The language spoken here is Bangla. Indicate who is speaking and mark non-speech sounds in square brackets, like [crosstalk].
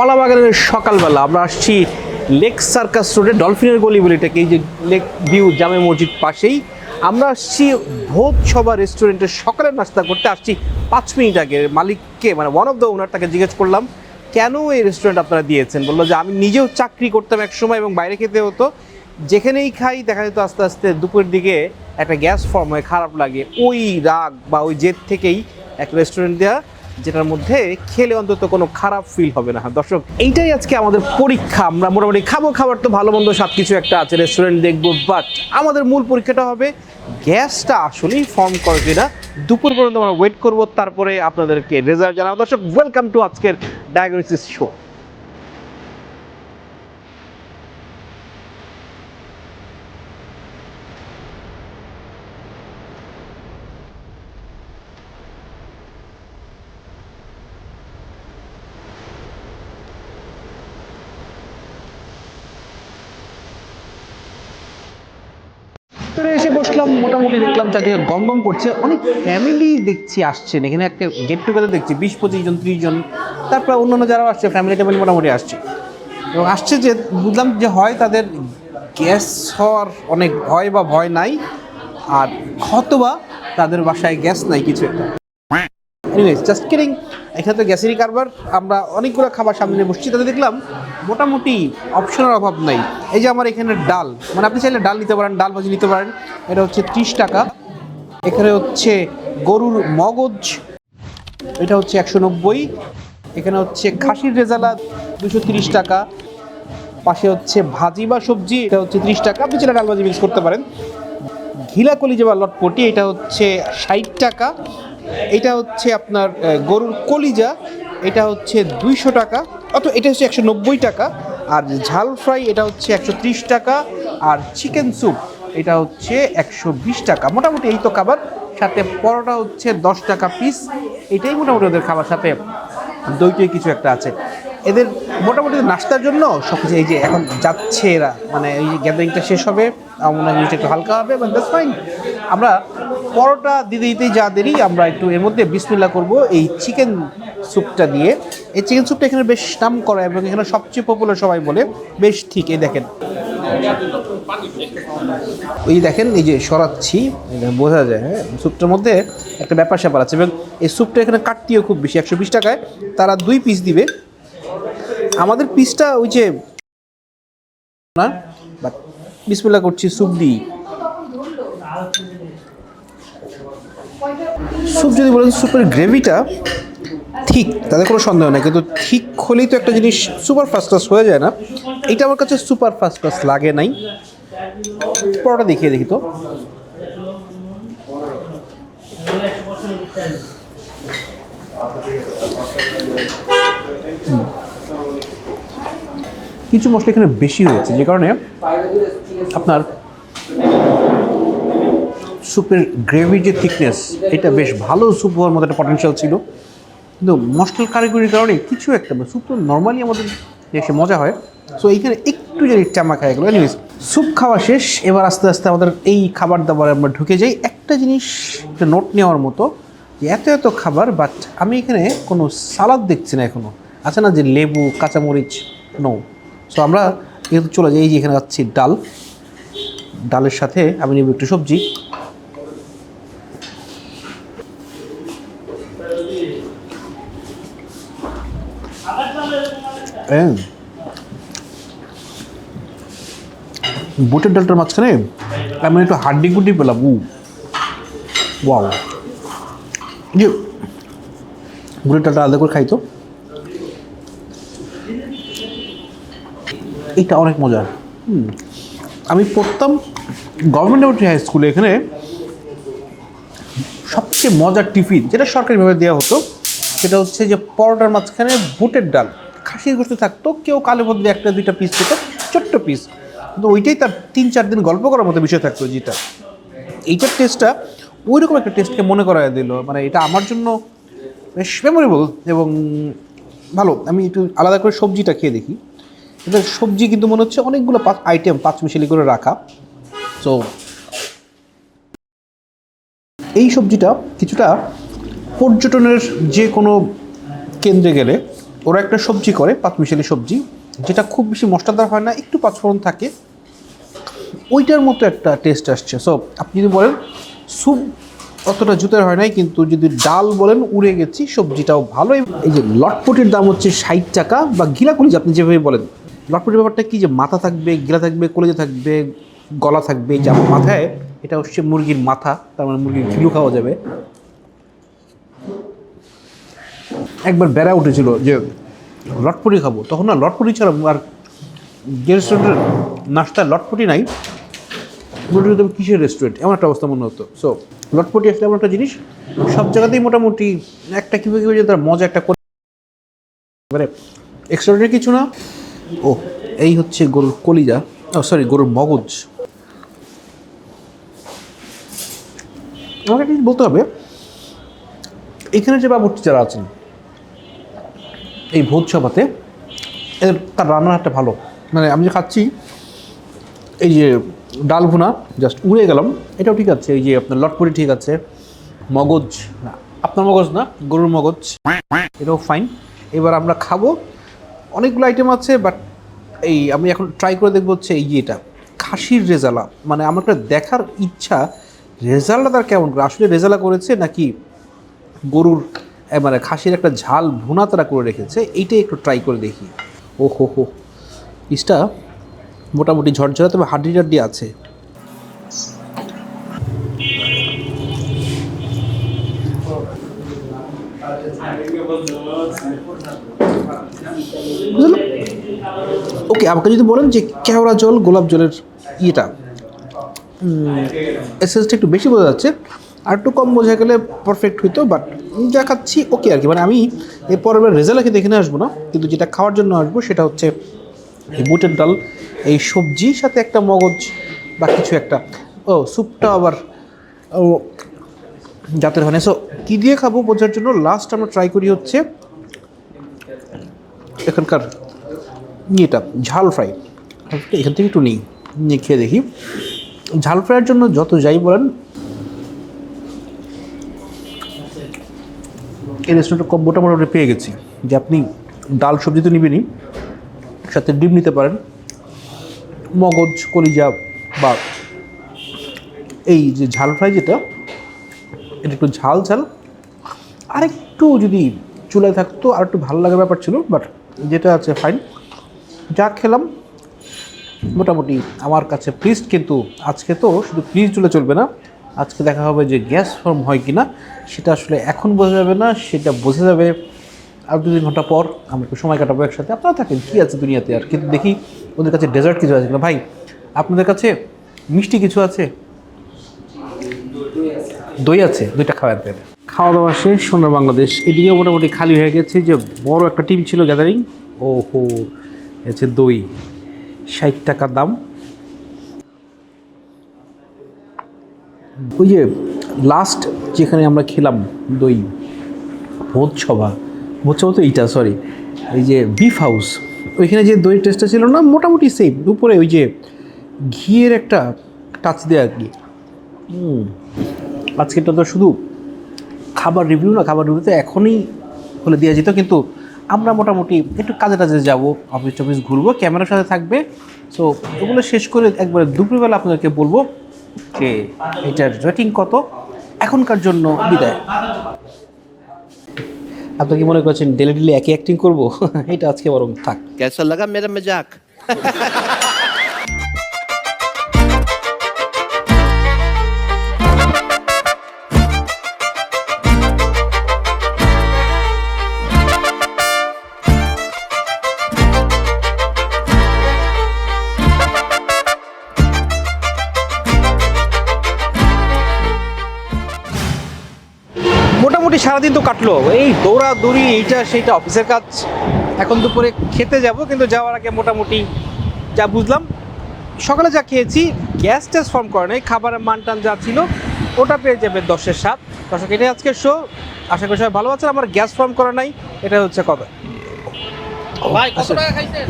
Speaker 1: কলাবাগানের সকালবেলা আমরা আসছি লেক সার্কাস রোডে ডলফিনের গলি বলে এটাকে, এই যে লেক ভিউ, জামে মসজিদ পাশেই। আমরা আসছি ভোজ সভা রেস্টুরেন্টের সকালের নাস্তা করতে, আসছি পাঁচ মিনিট আগে। মালিককে মানে ওয়ান অফ দ্য ওনার তাকে জিজ্ঞেস করলাম, কেন এই রেস্টুরেন্ট আপনারা দিয়েছেন? বলল যে, আমি নিজেও চাকরি করতাম এক সময় এবং বাইরে খেতে হতো। যেখানেই খাই, দেখা যেত আস্তে আস্তে দুপুরের দিকে একটা গ্যাস ফর্ম হয়ে, খারাপ লাগে। ওই রাগ বা ওই জেদ থেকেই এক রেস্টুরেন্ট দেওয়া যেটার মধ্যে খেলে অন্তত কোনো খারাপ ফিল হবে না। দর্শক, এইটাই আজকে আমাদের পরীক্ষা। আমরা মোটামুটি খাব, খাবার তো ভালো মন্দ সব কিছু একটা আছে রেস্টুরেন্ট দেখব বাট আমাদের মূল পরীক্ষাটা হবে গ্যাসটা আসলেই ফর্ম করে কিনা। দুপুর পর্যন্ত আমরা ওয়েট করব, তারপরে আপনাদেরকে রেজাল্ট জানাব। দর্শক ওয়েলকাম টু আজকের ডায়াগনোসিস শো বসলাম, মোটামুটি দেখলাম চারদিকে গম গম করছে। অনেক ফ্যামিলি দেখছি আসছেন, এখানে একটা গেট টুগেদার দেখছি, বিশ পঁচিশ জন, ত্রিশ জন, তারপর অন্যান্য যারা আসছে ফ্যামিলি ট্যামিলি মোটামুটি আসছে। এবং আসছে যে, বুঝলাম যে হয় তাদের গ্যাস হওয়ার অনেক ভয় বা ভয় নাই, আর হয়তোবা তাদের বাসায় গ্যাস নাই কিছু একটা। জাস্ট কিডিং এখানে তো গ্যাসেরই কারবার, আমরা অনেকগুলো খাবার সামনে বসছি, তাতে দেখলাম মোটামুটি অপশনের অভাব নাই। এই যে আমার এখানে ডাল মানে আপনি চাইলে ডাল নিতে পারেন, ডাল ভাজি নিতে পারেন। এটা হচ্ছে ত্রিশ টাকা। এখানে হচ্ছে গরুর মগজ, এটা হচ্ছে একশো নব্বই। এখানে হচ্ছে খাসির রেজালা, দুশো তিরিশ টাকা। পাশে হচ্ছে ভাজি বা সবজি, এটা হচ্ছে ত্রিশ টাকা। আপনি চাইলে ডাল ভাজি মিক্স করতে পারেন। ঘিলা কলিজা বা লটপটি, এটা হচ্ছে ষাট টাকা। এটা হচ্ছে আপনার গরুর কলিজা, এটা হচ্ছে দুইশো টাকা। অত, এটা হচ্ছে একশো নব্বই টাকা। আর ঝাল ফ্রাই এটা হচ্ছে একশো ত্রিশ টাকা, আর চিকেন স্যুপ এটা হচ্ছে একশো বিশ টাকা। মোটামুটি এই তো খাবার। সাথে পরোটা হচ্ছে দশ টাকা পিস এটাই মোটামুটি ওদের খাবার। সাথে দইটই কিছু একটা আছে। এদের মোটামুটি নাস্তার জন্য সব কিছু এই যে এখন যাচ্ছে এরা। মানে এই গ্যাদারিংটা শেষ হবে, আমার মনে হয় একটু হালকা হবে বাট ফাইন আমরা পরোটা দিতে দিতেই যা দেরি, আমরা একটু এর মধ্যে বিসমিল্লা করব এই চিকেন স্যুপটা দিয়ে। এই চিকেন স্যুপটা এখানে বেশ নাম করা এবং এখানে সবচেয়ে পপুলার সবাই বলে, বেশ ঠিক, এই দেখেন। ওই দেখেন, এই যে সরাচ্ছি বোঝা যায় হ্যাঁ? স্যুপটার মধ্যে একটা ব্যাপার স্যাপার আছে, এবং এই স্যুপটা এখানে কাটতিও খুব বেশি, একশো বিশ টাকায়। তারা দুই পিস দিবে। আমাদের পিসটা ওই যে না বাট বিসমিল্লা করছি, স্যুপ দিই। স্যুপ যদি বলেন স্যুপের গ্রেভিটা ঠিক, তাদের কোনো সন্দেহ নেই, কিন্তু ঠিক হলেই তো একটা জিনিস সুপার ফার্স্ট ক্লাস হয়ে যায় না। এটা আমার কাছে সুপার ফার্স্ট ক্লাস লাগে নাই। পরোটা দেখিয়ে দেখি তো। কিছু মশলা এখানে বেশি হয়েছে যে কারণে আপনার স্যুপের গ্রেভির যে থিকনেস এটা বেশ ভালো স্যুপ হওয়ার মতো একটা পটেনশিয়াল ছিল। কিন্তু মশলার কারিগরির কারণে কিছু একটা স্যুপ তো নর্মালি আমাদের দেশে মজা হয়। সো এইখানে একটু যদি চামা খায় গেলো এনিওয়েজ স্যুপ খাওয়া শেষ। এবার আস্তে আস্তে আমাদের এই খাবার দাবারে আমরা ঢুকে যাই। একটা জিনিস একটা নোট নেওয়ার মতো যে এত এত খাবার বাট আমি এখানে কোনো সালাদ দেখছি না এখনও আছে না যে লেবু, কাঁচামরিচ? নো সো আমরা যেহেতু চলে যাই, এই যে এখানে যাচ্ছি, ডাল। ডালের সাথে আমি নেব একটু সবজি। বুটের ডালটার মাঝখানে আমি একটু হাড্ডি গুড্ডি পেলাম উ ওয়াও যে, বুটের ডালটা আলাদা করে খাই তো। এটা অনেক মজার। আমি পড়তাম গভর্নমেন্ট ল্যাবরেটরি হাই স্কুলে এখানে সবচেয়ে মজার টিফিন যেটা সরকারিভাবে দেওয়া হতো, সেটা হচ্ছে যে পরোটার মাঝখানে বুটের ডাল। খাসির গোস্ত থাকতো, কেউ কালে বদলে একটা দুইটা পিস পেতো ছোট্ট পিস কিন্তু ওইটাই তার তিন চার দিন গল্প করার মতো বিষয় থাকতো যেটা। এইটার টেস্টটা ওই রকম একটা টেস্টকে মনে করায় দিল। মানে এটা আমার জন্য বেশ মেমোরেবল এবং ভালো। আমি একটু আলাদা করে সবজিটা খেয়ে দেখি। এটা সবজি কিন্তু মনে হচ্ছে অনেকগুলো পাঁচ আইটেম পাঁচ মিশালি করে রাখা। সো এই সবজিটা কিছুটা পর্যটনের যে কোনো কেন্দ্রে গেলে ওরা একটা সবজি করে পাঁচমিশালি সবজি, যেটা খুব বেশি মশলাদার হয় না, একটু পাঁচফোড়ন থাকে। ওইটার মতো একটা টেস্ট আসছে। সো আপনি যদি বলেন স্যুপ অতটা জুতের হয় নাই, কিন্তু যদি ডাল বলেন, উড়ে গেছি, সবজিটাও ভালো। এই যে লটপটির দাম হচ্ছে ষাট টাকা বা গিলা আপনি যেভাবে বলেন। লটপটির ব্যাপারটা কি যে মাথা থাকবে, গিলা থাকবে, কলিজা থাকবে, গলা থাকবে যে মাথায়, এটা হচ্ছে মুরগির মাথা, তার মানে মুরগির ঘিলু খাওয়া যাবে। একবার বেড়া উঠেছিল যে লটপটি খাব। তখন না লটপটি ছাড়া আর যে রেস্টুরেন্টের নাস্তায় লটপটি নাই। মনে কিসের রেস্টুরেন্ট এমন একটা অবস্থা মনে হতো। সো লটপটি আসলে এমন একটা জিনিস, সব জায়গাতেই মোটামুটি একটা কীভাবে কীভাবে তার মজা একটা করে এবারে এক্সট্রাঅর্ডিনারি কিছু না। ও, এই হচ্ছে গরুর কলিজা, ও সরি গরুর মগজ। আমাকে বলতে হবে, এখানে যে বাবুর্চি যারা আছেন এই ভোজ সভাতে এদের তার রান্নার হাতটা ভালো। মানে আমি যে খাচ্ছি, এই যে ডাল ভুনা জাস্ট উড়ে গেলাম, এটাও ঠিক আছে। এই যে আপনার লটপুরি ঠিক আছে, মগজ, না, আপনার মগজ না, গরুর মগজ, এটাও ফাইন এবার আমরা খাব, অনেকগুলো আইটেম আছে বাট এই আমি এখন ট্রাই করে দেখব হচ্ছে এই এটা, খাসির রেজালা। মানে আমার একটা দেখার ইচ্ছা রেজাল্টটা তার কেমন আসলে রেজালা করেছে নাকি গরুর মানে খাসির একটা ঝাল ভুনা তারা করে রেখেছে, এইটাই একটু ট্রাই করে দেখি। ও হো হো পিসটা মোটামুটি ঝরঝরা, তবে হাড্ডি টাড্ডি আছে। ওকে আমাকে যদি বলেন যে কেওড়া জল, গোলাপ জলের ইয়েটা এসেন্সটা একটু বেশি বোঝা যাচ্ছে। আর একটু কম বোঝা গেলে পারফেক্ট হইতো বাট যা খাচ্ছি ওকে আর কি। মানে আমি এর পরের রেজাল্টকে দেখে নিয়ে আসব না, কিন্তু যেটা খাওয়ার জন্য আসব সেটা হচ্ছে এই বুটের ডাল, এই সবজির সাথে একটা মগজ বা কিছু একটা। ও স্যুপটা আবার, ও, জাতের হয় না। সো কী দিয়ে খাব বোঝার জন্য লাস্ট আমরা ট্রাই করি হচ্ছে এখানকার ইয়েটা, ঝাল ফ্রাই এখান থেকে একটু নিই, নিয়ে খেয়ে দেখি। ঝাল ফ্রাইয়ের জন্য যত যাই বলেন এই রেস্টুরেন্টে কম মোটামুটি পেয়ে গেছি। যে আপনি ডাল সবজি তো নিবেনই সাথে ডিম নিতে পারেন, মগজ, কলিজা বা এই যে ঝাল ফ্রাই যেটা, এটা একটু ঝাল ঝাল। আরেকটু যদি চুলায় থাকতো, আর একটু ভালো লাগার ব্যাপার ছিল বাট যেটা আছে ফাইন যা খেলাম, মোটামুটি আমার কাছে প্লিজড কিন্তু আজকে তো শুধু প্লিজ চলে চলবে না। আজকে দেখা হবে যে গ্যাস ফর্ম হয় কি না সেটা আসলে এখন বোঝা যাবে না, সেটা বোঝা যাবে আর দু তিন ঘণ্টা পর আমরা একটু সময় কাটাবো একসাথে। আপনারা থাকেন, কী আছে দুনিয়াতে? আর কিন্তু দেখি ওদের কাছে ডেজার্ট কিছু আছে কিনা। ভাই, আপনাদের কাছে মিষ্টি কিছু আছে? দই আছে, দুইটা খাওয়ার পেলে খাওয়া দাওয়া শেষ সোনার বাংলাদেশ। এদিকে মোটামুটি খালি হয়ে গেছে যে বড় একটা টিম ছিল গ্যাদারিং ও হো হচ্ছে দই, ষাট টাকা দাম। ওই যে লাস্ট যেখানে আমরা খেলাম, দই, ভোজ সভা, ভোজ তো এইটা সরি এই যে বিফ হাউস ওইখানে যে দই টেস্টটা ছিল না, মোটামুটি সেম উপরে ওই যে ঘিয়ের একটা টাচ দেওয়া আর কি। আজকেরটা তো শুধু খাবার রিভিউ না, খাবার রিভিউতে এখনই হলে দেওয়া যেত, কিন্তু আমরা মোটামুটি একটু কাজে টাজে যাব অফিস টফিস ঘুরবো ক্যামেরার সাথে থাকবে সো এগুলো শেষ করে একবারে দুপুরবেলা আপনাদেরকে বলব যে এটার রেটিং কত? এখনকার জন্য বিদায়। আপনি কি মনে করছেন, ডেলি ডেলি একই অ্যাক্টিং করব? [laughs] এটা আজকে বরং থাক।
Speaker 2: ক্যাসা লাগা মেরা
Speaker 1: মজাক সারাদিন তো কাটলো। এই দৌড়াদৌড়ি এইটা সেইটা অফিসের কাজ। এখন দুপুরে খেতে যাব কিন্তু যাওয়ার আগে মোটামুটি যা বুঝলাম সকালে যা খেয়েছি গ্যাস ট্যাস ফর্ম করে নাই খাবারের মান টান যা ছিল ওটা পেয়ে যাবে দশের সাত দর্শক এটাই আজকের শো আশা করি সবাই ভালো আছেন আমার গ্যাস ফর্ম করা নাই এটা হচ্ছে কবে।
Speaker 3: ভাই কত
Speaker 1: আচ্ছা।
Speaker 3: টাকা খাইছেন?